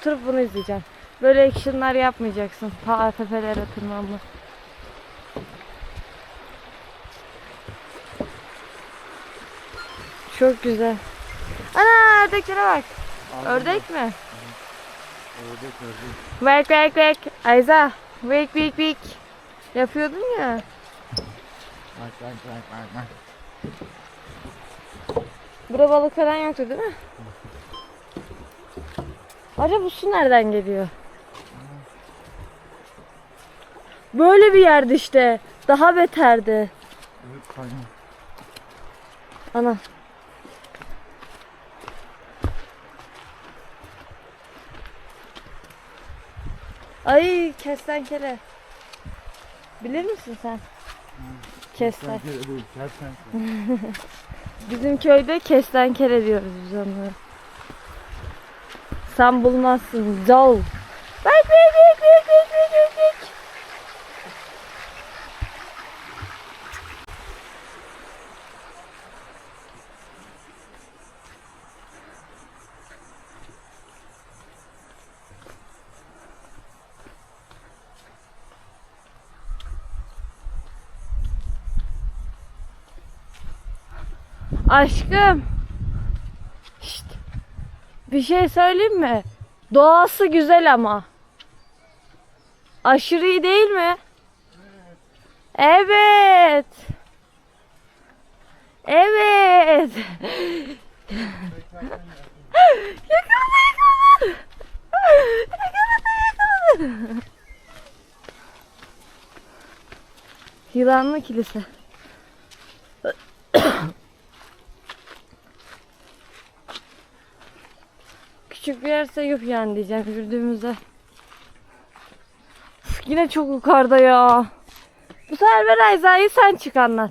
Oturup bunu izleyeceğim. Böyle actionlar yapmayacaksın. Ta tepelere tırmanma. Çok güzel. Ana ördeklere bak. Ördek mi? Ördek ördek. Vek vek vek. Ayza. Vek vek vek. Yapıyordun ya. Bak bak bak bak bak. Burada balık falan yoktu değil mi? Acaba bu su nereden geliyor? Böyle bir yerde işte. Daha beterdi. Evet kaynar. Ana. Ay kestenkele. Bilir misin sen? Değil, kertenkele. Bizim köyde kestenkele diyoruz biz onlara. Sen bulmazsın. Bak bak bak bak bak bak bak bak. Aşkım. Bir şey söyleyeyim mi? Doğası güzel ama. Aşırı iyi değil mi? Evet. Evet. yakaladı yakaladı. Yakaladı yakaladı. Yılanlı kilise. Küçük bir yerse yok yani diyeceğim yürüdüğümüzde. Üf, yine çok yukarıda ya. Bu sefer ver Ayza'yı sen çık anlat.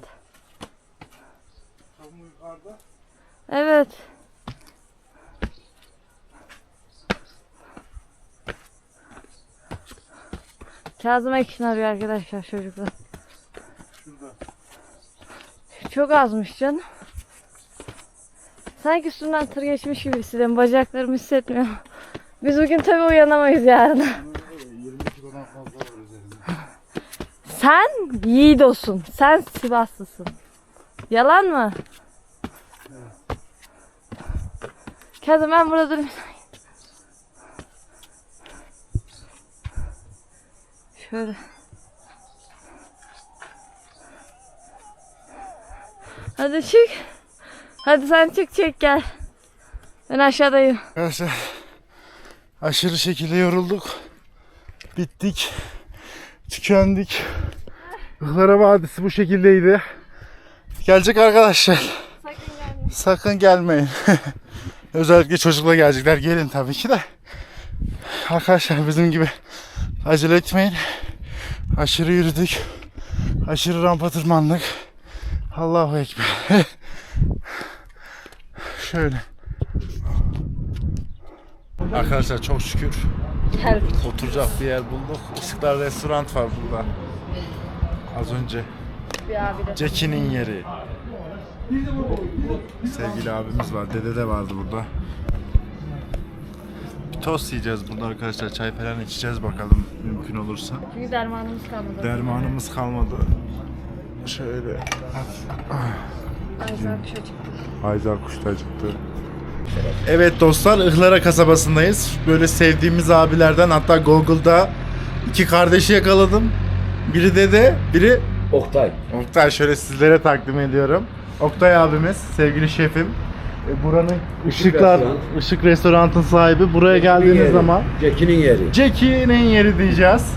Evet. Kazım Ekin arıyor arkadaşlar çocuklar. Şurada. Çok azmış canım. Sanki üstünden tır geçmiş gibi hissediyorum. Bacaklarımı hissetmiyorum. Biz bugün tabii uyanamayız yarın. 20 kilodan fazla var üzerinde. Sen Yiğidosun. Sen Sivaslısın. Yalan mı? Kazım ben burada durayım. Şöyle. Hadi çık. Hadi sen çık çek gel. Ben aşağıdayım. Arkadaşlar aşırı şekilde yorulduk. Bittik. Tükendik. Ihlara Vadisi bu şekildeydi. Gelecek arkadaşlar. Sakın gelmeyin. Özellikle çocukla gelecekler. Gelin tabii ki de. Arkadaşlar bizim gibi acele etmeyin. Aşırı yürüdük. Aşırı rampa tırmandık. Allahu Ekber. Şöyle. Arkadaşlar çok şükür Geldik. oturacak bir yer bulduk. Istiklal Restoran var burada. Az önce. Bir abi de. Jackie'nin yeri. Sevgili abimiz var. Dede de vardı burada. Bir tost yiyeceğiz burada arkadaşlar. Çay falan içeceğiz bakalım mümkün olursa. Çünkü dermanımız kalmadı. Dermanımız kalmadı. Şöyle. Ayzar kuş acıktı. Ayzar kuş da acıktı. Evet dostlar Ihlara kasabasındayız. Böyle sevdiğimiz abilerden hatta Google'da iki kardeşi yakaladım. Biri dede, biri Oktay. Oktay şöyle sizlere takdim ediyorum. Oktay abimiz, sevgili şefim. E, Buranın ışıklar, restoran. ışık restoranın sahibi. Buraya geldiğiniz Yeri. zaman Jackie'nin yeri. Jackie'nin yeri diyeceğiz.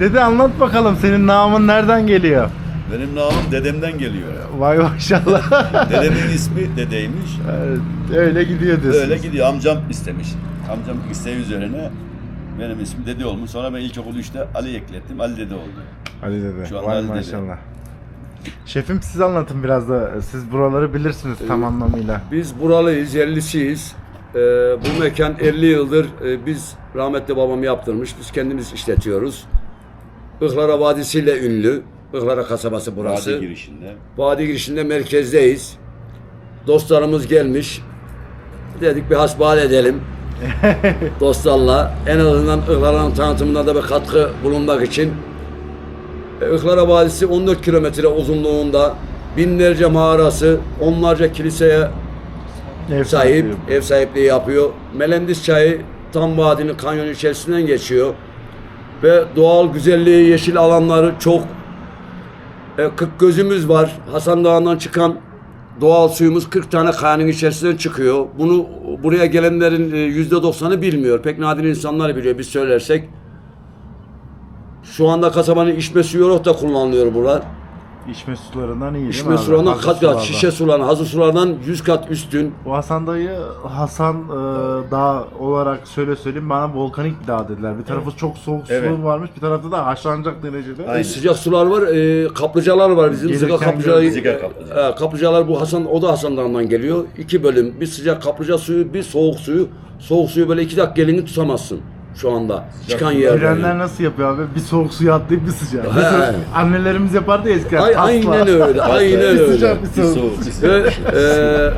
Dede anlat bakalım senin namın nereden geliyor? Benim namım dedemden geliyor. Vay maşallah. Dedemin ismi dedeymiş. Evet, Öyle gidiyor diyorsun. Öyle gidiyor. Amcam istemiş. Amcam isteği üzerine benim ismim dede olmuş. Sonra ben ilkokul 3'te Ali eklettim. Ali dede oldu. Ali dede. Şu an Vay Ali dede. maşallah. Şefim siz anlatın biraz da. Siz buraları bilirsiniz tam anlamıyla. Biz buralıyız, yerlisiyiz. Ee, bu mekan 50 yıldır e, biz rahmetli babam yaptırmış. Biz kendimiz işletiyoruz. Ihlara Vadisi ile ünlü. Ihlara kasabası burası. Vadi girişinde. Vadi girişinde merkezdeyiz. Dostlarımız gelmiş. Dedik bir hasbihal edelim. Dostlarla. En azından Ihlara'nın tanıtımına da bir katkı bulunmak için. E, Ihlara Vadisi 14 kilometre uzunluğunda. Binlerce mağarası, onlarca kiliseye Ev sahip, sahibi. ev sahipliği yapıyor. Melendiz çayı tam vadinin kanyon içerisinden geçiyor. Ve doğal güzelliği, yeşil alanları çok. E, 40 gözümüz var. Hasan Dağı'ndan çıkan doğal suyumuz 40 tane kayanın içerisinden çıkıyor. Bunu buraya gelenlerin e, %90'ı bilmiyor. Pek nadir insanlar biliyor biz söylersek. Şu anda kasabanın içme suyu olarak da kullanılıyor burada. İçme sularından iyi değil mi İçme abi? sularından Hazır kat kat, şişe sularından, hazır sulardan 100 kat üstün. Bu Hasan dayı Hasan e, dağ olarak şöyle söyleyeyim bana volkanik bir dağ dediler. Bir tarafı çok soğuk su Evet. varmış, bir tarafta da haşlanacak derecede. Aynen. Sıcak sular var, e, kaplıcalar var bizim. Gelirken Sıcak kaplıcalar, gördüm. Sıcak kaplıca. E, kaplıcalar bu Hasan, o da Hasan Dağı'ndan geliyor. İki bölüm, bir sıcak kaplıca suyu, bir soğuk suyu. Soğuk suyu böyle iki dakika elini tutamazsın şu anda. Çıkan yerde. Girenler nasıl yapıyor abi? Bir soğuk suya atlayıp bir sıcak. He. Mesela annelerimiz yapardı ya eskiden. Ay, aynen öyle, aynen Bir öyle. sıcak bir Bir soğuk. bir soğuk. Ve e,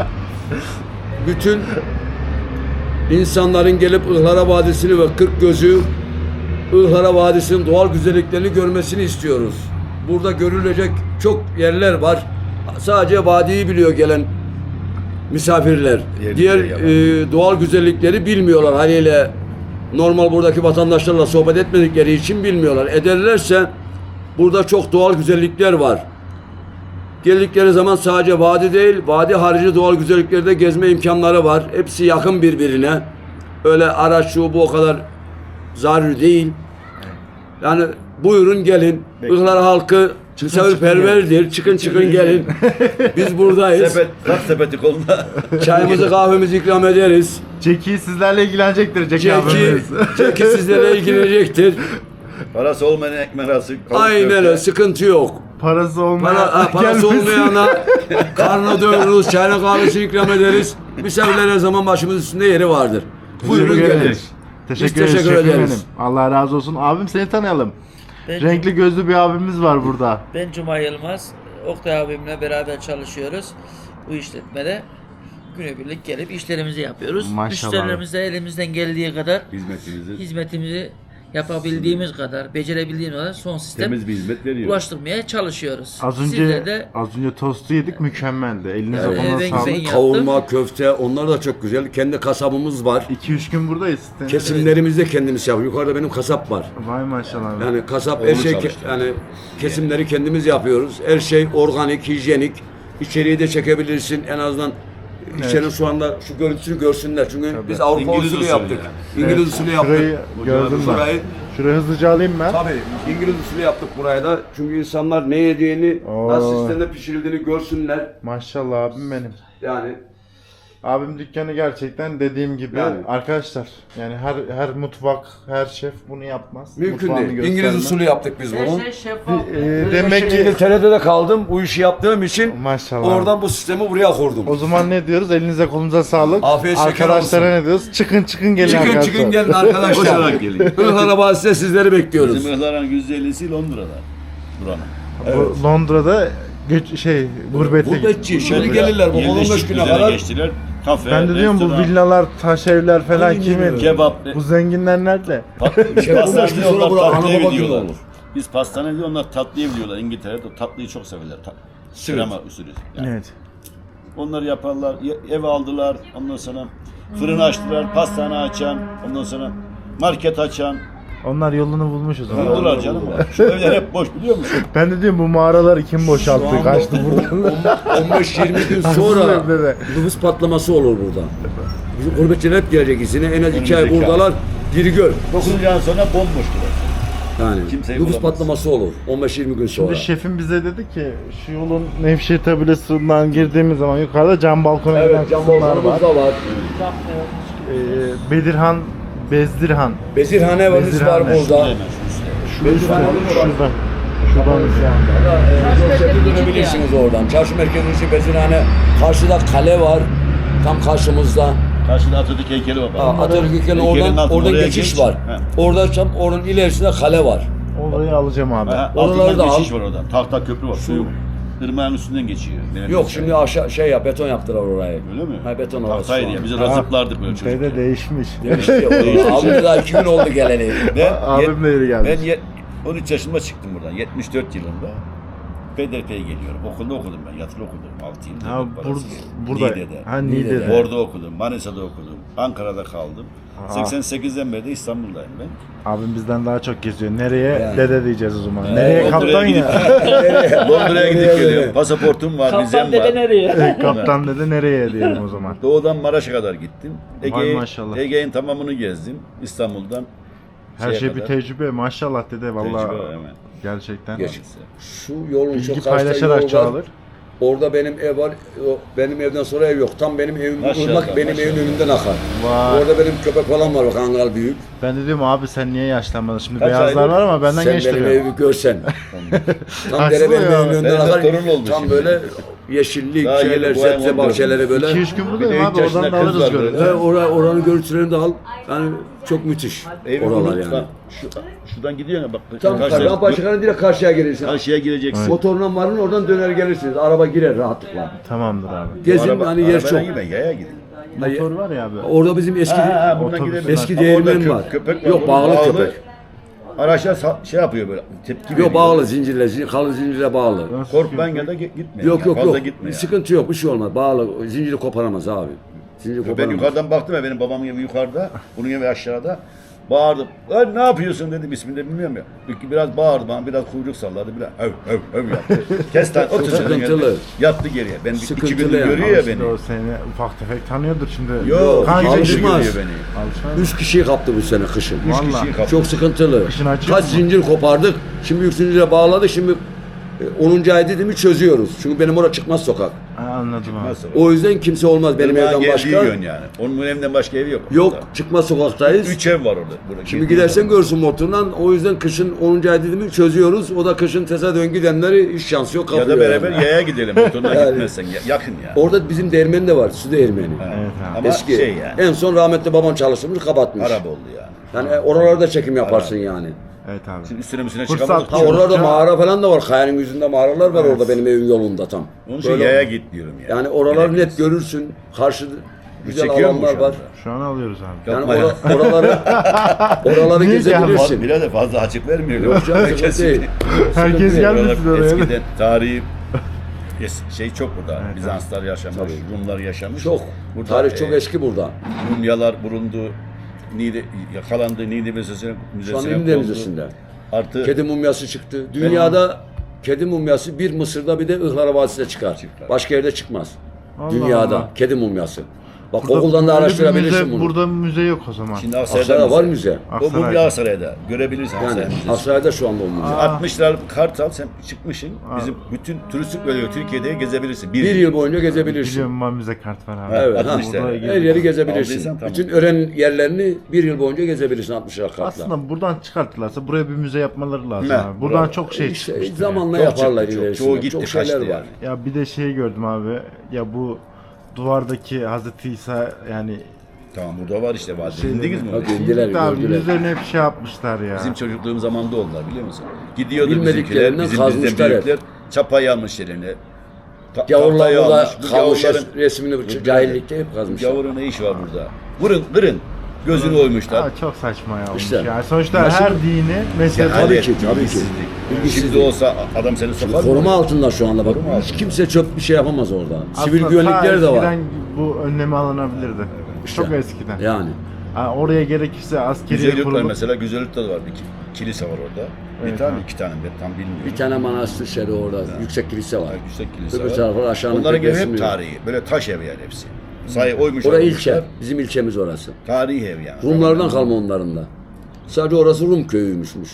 bütün insanların gelip Ihlara Vadisi'ni ve Kırk Gözü Ihlara Vadisi'nin doğal güzelliklerini görmesini istiyoruz. Burada görülecek çok yerler var. Sadece vadiyi biliyor gelen misafirler. Diğer Diğer e, doğal güzellikleri bilmiyorlar haliyle. Normal buradaki vatandaşlarla sohbet etmedikleri için bilmiyorlar. Ederlerse burada çok doğal güzellikler var. Geldikleri zaman sadece vadi değil, vadi harici doğal güzelliklerde gezme imkanları var. Hepsi yakın birbirine. Öyle araç şu bu o kadar zaruri değil. Yani buyurun gelin. Ihlar halkı misafirperverdir. Çıkın çıkın gelin. Biz buradayız. Sepet, kart sepeti kolunda. Çayımızı kahvemizi ikram ederiz. Jackie sizlerle ilgilenecektir Jackie, Ceki, abimiz. Ceki sizlere ilgilenecektir. Parası olmayan ekmek arası. kavuk Aynen köfte. öyle sıkıntı yok. Parası olmayan Para, ha, parası gelmesin. olmayana karnına doyururuz, çayına kahvesini ikram ederiz. Misafirler her zaman başımız üstünde yeri vardır. Buyurun Teşekkür gelin. ederiz. Teşekkür, Biz teşekkür ederiz. benim. Allah razı olsun. Abim seni tanıyalım. Ben, Renkli gözlü bir abimiz var burada. ben Cuma Yılmaz. Oktay abimle beraber çalışıyoruz. Bu işletmede günübirlik gelip işlerimizi yapıyoruz. Maşallah. Müşterilerimize elimizden geldiği kadar Hizmetinizi hizmetimizi yapabildiğimiz kadar, becerebildiğimiz kadar son sistem temiz bir hizmet veriyor. ulaştırmaya çalışıyoruz. Az önce Sizler de az önce tostu yedik mükemmeldi. Elinize Evet, ben sağlık. güzel- Kavurma, köfte onlar da çok güzel. Kendi kasabımız var. 2-3 gün buradayız. Kesimlerimizi de kendimiz yapıyoruz. Yukarıda benim kasap var. Vay maşallah. Yani kasap her şey çalıştı. yani kesimleri kendimiz yapıyoruz. Her şey organik, hijyenik. İçeriği de çekebilirsin en azından içerinin şu anda şu görüntüsünü görsünler. Çünkü biz Avrupa İngiliz usulü usulü yaptık. yani. İngiliz usulü yaptık. Şurayı gördün mü? Şurayı Şurayı hızlıca alayım ben. Tabii İngiliz usulü yaptık buraya da. Çünkü insanlar ne yediğini, Oo. nasıl sistemde pişirildiğini görsünler. Maşallah abim benim. Yani Abim dükkanı gerçekten dediğim gibi Yani. arkadaşlar yani her her mutfak, her şef bunu yapmaz. mümkün Mutfağını değil. göstermez. İngiliz usulü yaptık biz her bunu. şey şeffaf. Ee, Demek demek ki İngiltere'de de kaldım. Bu işi yaptığım için maşallah. oradan bu sistemi buraya kurdum. o zaman ne diyoruz? Elinize kolunuza sağlık. Afiyet şeker Arkadaşlara ne diyoruz? Çıkın çıkın gelin Çıkın arkadaşlar. çıkın gelin arkadaşlar. Koşarak gelin. Ihlar Abadisi'de sizleri bekliyoruz. Bizim ıhların %50'si Londra'da. Buranın. Bu Londra'da göç, şey gurbette Gurbetçi. Şimdi gelirler bu 15 yerleşik güne kadar. geçtiler. Kafe, Ben de diyorum bu restoran, villalar, taş evler falan kimin? Kebap. Bu zenginler nerede? Pat- Şey, 15 Pasaj gün sonra diyorlar, bura ana olur. Biz pastane diyor onlar tatlıyı biliyorlar İngiltere'de o tatlıyı çok severler. Ta- Krema usulü. Yani. Evet. Onları yaparlar. ye- Eve aldılar. Ondan sonra fırın açtılar. Pastane açan. Ondan sonra market açan. Onlar yolunu bulmuş o zaman. Buldular canım. Şu evler hep boş biliyor musun? Ben de diyorum bu mağaraları kim boşalttı? Kaçtı buradan. 15-20 gün sonra de. nüfus patlaması olur burada. Bizim gurbetçiler hep gelecek izine. En az iki ay Önümüzdeki buradalar. Geri gör. 9. ay sonra bomboştular. Yani Kimseyi nüfus bulamaz. patlaması olur. 15-20 gün sonra. Şimdi şefim bize dedi ki şu yolun Nevşehir tabelasından girdiğimiz zaman yukarıda cam balkona giden Evet, cam kısımlar var. balkonumuz da var. Ee, Bedirhan, Bezdirhan. Bezirhane var, Bezirhane. var burada. Hemen şu üstte. Şu üstte, şurada. Şuradan Dönebilirsiniz oradan. Çarşı merkezinin içi Bezirhane. Karşıda kale var. Tam karşımızda. Karşıda Atatürk heykeli var. Ha, Atatürk heykelinin Heykelin oradan, altında oradan oraya geçiş geç. var. He. Orada tam onun ilerisinde kale var. Orayı alacağım abi. Ha, Oraları altından da geçiş al. var oradan. Tahta köprü var. Su. Irmağın üstünden geçiyor. Yok şimdi aşağı şey yap beton yaptılar oraya. Öyle mi? Ha beton orası. Tahtaydı ya. an. Biz Ha, razıplardık böyle çocukken. Dede değişmiş. O- abi daha iki gün oldu geleli. Ben, Abim de yeri gelmiş. Ben ye- 13 yaşında çıktım buradan. 74 yılında. PDP'ye geliyorum. Okulda okudum ben. Yatılı okudum. 6 yıl. Ha, bur burada. Niğde'de. Ha Niğde'de. Orada okudum. Manisa'da okudum. Ankara'da kaldım. 88'den beri de İstanbul'dayım ben. Abim bizden daha çok geziyor. Nereye? Yani. Dede diyeceğiz o zaman. Nereye kaptan ya? Londra'ya gidip geliyorum. Pasaportum var, vizem Kaptan dede var. nereye? kaptan dede nereye diyelim o zaman. Doğudan Maraş'a kadar gittim. Maşallah. Ege'nin tamamını gezdim. İstanbul'dan Her şey bir kadar. tecrübe. Maşallah dede vallahi. Tecrübe, hemen. Gerçekten. Geç. Şu yolun Bilgi çok paylaşarak çoğalır. Orada benim ev var. o- Benim evden sonra ev yok. Tam benim evim Maşallah, ırmak benim maşallah. evimin önünden akar. Vay. Orada benim köpek falan var bak Angal büyük. Ben de diyorum abi sen niye yaşlanmadın? Şimdi Kaç beyazlar var ama benden Sen benim duruyor. evi görsen. Tam Haksız dere benim ya. evimin önünden Benim de akar. torun Tam şimdi. böyle yeşillik, Daha şeyler, yeni bu ay sebze bahçeleri böyle. 2-3 gün Bir de buradayım üç abi yaşında oradan da kız alırız var görürüz. böyle. Ve ora, oranın görüntülerini de al. Yani çok müthiş. Evim oralar bunu- yani. bak, Şu, şuradan gidiyorsun ya bak. Tam karşıya- rampa çıkanın direkt karşıya gelirsin. Karşıya gireceksin. Motorla varın oradan döner gelirsiniz. Araba girer rahatlıkla. Tamamdır abi. Gezin Araba- hani yer arabayla çok. gitme, yaya gidin. Motor var ya abi. Orada bizim eski Ha, ha, buradan Otobüs. gidebilirsin. eski Ama orada değirmen var. Köpek var. Yok bunun bağlı köpek. Araçlar sa- şey yapıyor böyle. Tepki veriyor. Yok bağlı zincirle, zincir, kalın zincire bağlı. Korkman ya da git- gitme. Yok yani. yok Fazla yok. gitme yani. Sıkıntı yok bir şey olmaz. Bağlı zinciri koparamaz abi. Zinciri Ben koparamaz. yukarıdan baktım ya benim babamın evi yukarıda, bunun evi aşağıda. Bağırdım. Lan ne yapıyorsun dedim ismini de bilmiyorum ya. Bir- Biraz bağırdı bana biraz kuyruk salladı biraz öv öv öv yaptı. Kes lan otur sen. Sıkıntılı. Yattı, geriye. Ben bir- iki Sıkıntılı gündür yani. görüyor ya beni. o seni ufak tefek tanıyordur şimdi. Yok gündür alışmaz. görüyor beni. Alışmaz. Üç kişiyi kaptı bu sene kışın. Üç Vallahi. kişiyi kaptı. Çok sıkıntılı. Kışın Kaç mu? zincir kopardık. Şimdi üç zincire bağladık. Şimdi e, 10. ay dedimi çözüyoruz. Çünkü benim orada çıkmaz sokak. Ha, anladım abi. Nasıl? O yüzden kimse olmaz benim Irmağın evden geldiği başka. yön yani. Onun evden başka evi yok. Yok orada. çıkmaz sokaktayız. Üç ev var orada. Burada. Şimdi gidersen görsün motorundan. O yüzden kışın 10. ay dedimi çözüyoruz. O da kışın tesadüfen gidenleri iş şansı yok Ya kapıyor. da beraber yani. yaya gidelim. Motoruna Yani. gitmezsen. Ya- Yakın ya. Orada bizim değirmen de var. Su değirmeni. Evet abi. Ama Eski. şey yani. En son rahmetli babam çalıştırmış kapatmış. Araba oldu yani. Yani e, oralarda çekim yaparsın yani. Evet abi. Şimdi üstüne üstüne Fırsat çıkamadık. Ha oralarda mağara falan da var. Kayanın yüzünde mağaralar var orada benim evin yolunda tam. Onun için Böyle- yaya git diyorum ya. Yani oraları net görürsün. Karşı güzel çekiyor mu alanlar şu var. anda? Şu an alıyoruz abi. Yani Yapma ya. ora- oraları oraları Niye gezebilirsin. Faz- Birader fazla açık vermiyor. Yok canım, sıkıntı Kesin. değil. Herkes gelmesin Buralar oraya. Eskiden tarihi es- şey çok burada. Bizanslar yaşamış, Rumlar yaşamış. Çok. Burada, Tarih çok e, eski burada. Rumyalar bulundu. Niğde, yakalandı Niğde Müzesi'ne, Şu an kondu. Müzesi'nde. Artı Kedi mumyası çıktı. Dünyada kedi mumyası bir Mısır'da bir de Ihlara Vadisi'de çıkar. Çıkar. Başka yerde çıkmaz. Allah Dünyada Allah. kedi mumyası. Bak Burada Google'dan da bir araştırabilirsin müze- bunu. Burada müze yok o zaman. şimdi Aksaray'da Aksaray'da var müze. müze. O Aksaray'da. Mumya Aksaray'da. Görebilirsin Yani Aksaray Müzesi. Aksaray'da şu anda o müze. 60 liralık kart al sen çıkmışsın. Bizim bütün turistik bölge Türkiye'de gezebilirsin. Bir yıl boyunca gezebilirsin. Biliyorum ben müze kart var abi. Evet, ha. Burada Her yeri gezebilirsin. Aldıysan tamam. Bütün öğren yerlerini bir yıl boyunca gezebilirsin 60 lira kartla. Aslında buradan çıkarttılarsa buraya bir müze yapmaları lazım Ne? abi. Buradan Bravo. çok şey İşte çıkmıştır. zamanla Çok yaparlar çok. ilerisinde. Çoğu gitti, çok şeyler var. yani. ya. ya bir de şey gördüm abi. Ya bu duvardaki Hazreti İsa yani Tamam burada var işte var. Şey Bildiniz mi? Orayı? Indiler, abi gördüler. yüzlerine hep şey yapmışlar ya. Bizim çocukluğum zamanında oldular biliyor musun? Gidiyordu Bilmediklerinden bizimkiler, bizim kazmışlar hep. büyükler çapayı almış yerine. Ta- Gavurlar tahtayı burada almış. Bu gavurların- resmini cahillikte hep kazmışlar. Gavurun ne işi var burada? Vurun, kırın. Gözünü oymuşlar. Aa, çok saçma ya olmuş İşte. yani. Sonuçta Ya her dini mesela Yani Tabii ki, tabii ki. bilgisizlik. Şimdi olsa adam seni sokar mı? Koruma altında şu anda bak. Koruma Hiç altında. kimse çöp bir şey yapamaz orada. Sivil güvenlikler de var. eskiden bu önlemi alınabilirdi. İşte. Çok eskiden. Yani. Ha, oraya gerekirse askeri Güzellik var kurulup mesela Güzellik'te de var bir ki- kilise var orada. Evet, bir tane ha. iki tane ben tam bilmiyorum. Bir tane manastır şeri orada. Yüksek kilise var. Ha, yüksek kilise Öbür var. tarafı aşağının Onların evi hep tarihi. Böyle taş ev yani hepsi. Sayı oymuş. Orası ilçe. Bizim ilçemiz orası. Tarihi ev yani. Rumlardan kalma onların da. Sadece orası Rum köyüymüşmüş.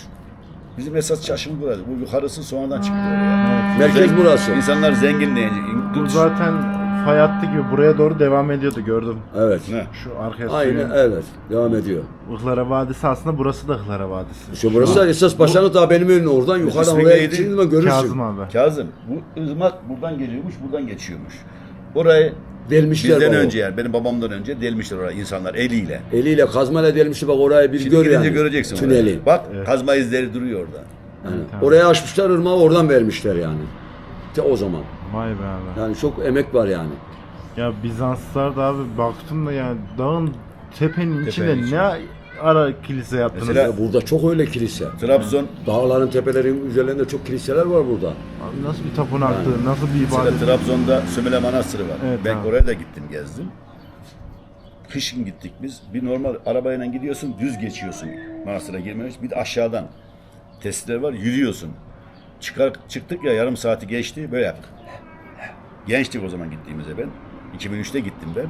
Bizim esas çarşımız burası. Bu yukarısı sonradan çıktı oraya. Merkez burası. İnsanlar zenginleyince. bu zaten fay hattı gibi buraya doğru devam ediyordu gördüm. Evet. Ne? Şu arkaya Aynen evet. Devam ediyor. Ihlara Vadisi aslında burası da Ihlara Vadisi. İşte burası da esas başlangıç daha benim önüne oradan yukarıdan ismi oraya neydi? görürsün. Kazım abi. Kazım bu ırmak buradan geliyormuş, buradan geçiyormuş. Orayı Delmişler bizden baba. önce yani benim babamdan önce delmişler orayı insanlar eliyle. Eliyle kazmayla delmişti bak orayı bir Şimdi gör gidince yani. göreceksin Tüneli. orayı. Bak kazma izleri duruyor orada. Yani oraya açmışlar ırmağı oradan vermişler yani. De o zaman. Vay be abi. Yani çok emek var yani. Ya Bizanslılar da abi baktım da yani dağın tepenin içinde içinde. ne ara kilise yaptınız? Mesela- Ya burada çok öyle kilise. Trabzon Dağların tepelerin üzerlerinde çok kiliseler var burada. Abi nasıl bir tapınaktı, nasıl bir Mesela ibadet? Trabzon'da Sümele Manastırı var. Evet, ben abi. oraya da gittim gezdim. Kışın gittik biz. Bir normal arabayla gidiyorsun düz geçiyorsun manastıra girmemiş. Bir de aşağıdan testler var yürüyorsun. Çıkar, çıktık ya yarım saati geçti böyle yaptık. Gençtik o zaman gittiğimizde ben. 2003'te gittim ben.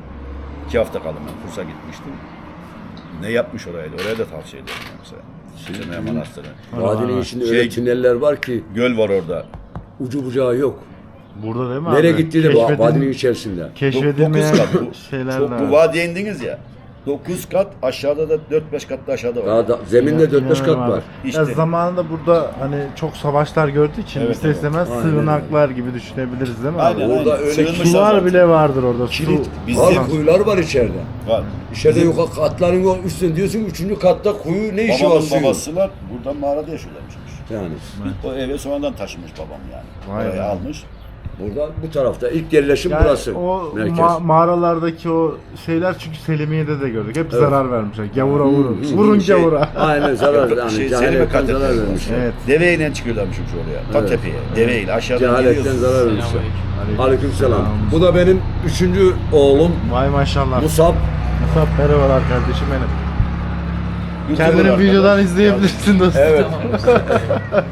İki hafta kaldım ben. Kurs'a gitmiştim. Ne yapmış orayı? Oraya da tavsiye ederim ben mesela. Sümele Manastırı. Vadinin içinde Şey- öyle tüneller var ki Göl var orada. ucu bucağı yok. Burada değil mi Nereye abi? gittiği de bu Keşfedil- vadinin içerisinde. Keşfedilmeyen Dokuz kat bu. şeyler Çok, bu var. vadiye indiniz ya. 9 kat aşağıda da 4-5 kat da aşağıda var. Daha da, zeminde 4-5 kat var. İşte. Ya zamanında burada hani çok savaşlar gördüğü için Evet, ister evet. istemez Aynen sığınaklar gibi düşünebiliriz değil mi abi? Aynen Orada aynen. öyle Sığınmışlar Sular zaten. bile vardır orada. Kilit. Su. Bizim Abi kuyular var içeride. var. İçeride yukarı katların yol üstünde diyorsun üçüncü katta kuyu ne işi var babamın suyun? babasılar buradan mağarada yaşıyorlarmış. Yani O eve sonradan taşımış babam yani. Vay Orayı be. almış. Burada bu tarafta ilk yerleşim Yani burası. o Merkez. ma- mağaralardaki o şeyler çünkü Selimiye'de de gördük. Hep zarar vermişler. Gavura vurun. hı. Vurun Şey- gavura. Aynen zarar yani Şey, cehaletten zarar vermişler. Evet. Deveyle çıkıyorlarmış oraya. Ta Evet. Deveyle aşağıdan Cehaletten zarar vermişler. Aleyküm. Aleykümselam. Selam. Bu da benim üçüncü oğlum Vay maşallah. Musab. Musab merhabalar kardeşim benim. Kendini videodan izleyebilirsin dostum. Evet.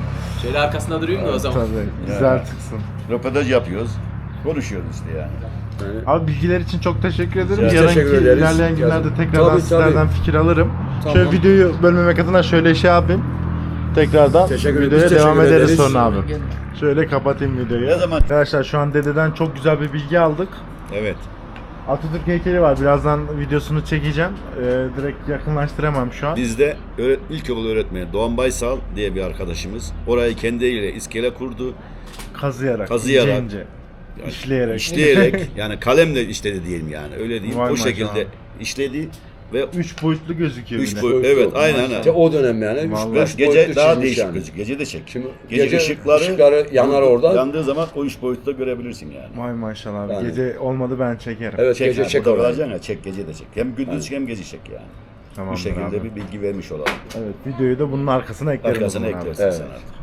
Şöyle arkasında durayım da o zaman. Tabii. Güzel çıksın. Röportaj yapıyoruz. Konuşuyoruz işte yani. Abi bilgiler için çok teşekkür ederim. Biz Yarınki teşekkür ederiz. ilerleyen günlerde tekrardan Tabii, sizlerden tabii. fikir alırım. Tamam. Şöyle videoyu bölmemek adına şöyle şey yapayım. Tekrardan Teşekkür ederiz. videoya Biz devam teşekkür ederiz ederiz. sonra abi. Şöyle kapatayım videoyu. Ne zaman? Arkadaşlar şu an dededen çok güzel bir bilgi aldık. Evet. Atatürk heykeli var. Birazdan videosunu çekeceğim. Ee, direkt yakınlaştıramam şu an. Bizde öğret, ilkokul öğretmeni Doğan Baysal diye bir arkadaşımız orayı kendi eliyle iskele kurdu. Kazıyarak, Kazıyarak. ince ince, Yani işleyerek. işleyerek yani kalemle işledi diyelim yani öyle diyeyim. Vay o maşallah. şekilde işledi ve Üç boyutlu gözüküyor üç bir de. boy evet aynen aynen. İşte o dönem yani. Üç, Vallahi. beş Gece boyutlu daha çizmiş değişik yani. gözük. Gece de çek. Şimdi gece, gece ışıkları, ışıkları yanar oradan. Yandığı zaman o üç boyutta görebilirsin yani. Vay maşallah abi. Yani. Gece olmadı ben çekerim. Evet Çek, gece yani, çek orayı. varacaksın ya çek gece de çek. Hem gündüz çek hem gece çek yani. Bu Tamamdır şekilde abi. bir bilgi vermiş olalım. Evet videoyu da bunun arkasına eklerim. o Arkasına zaman abi. eklersin Evet. sen artık.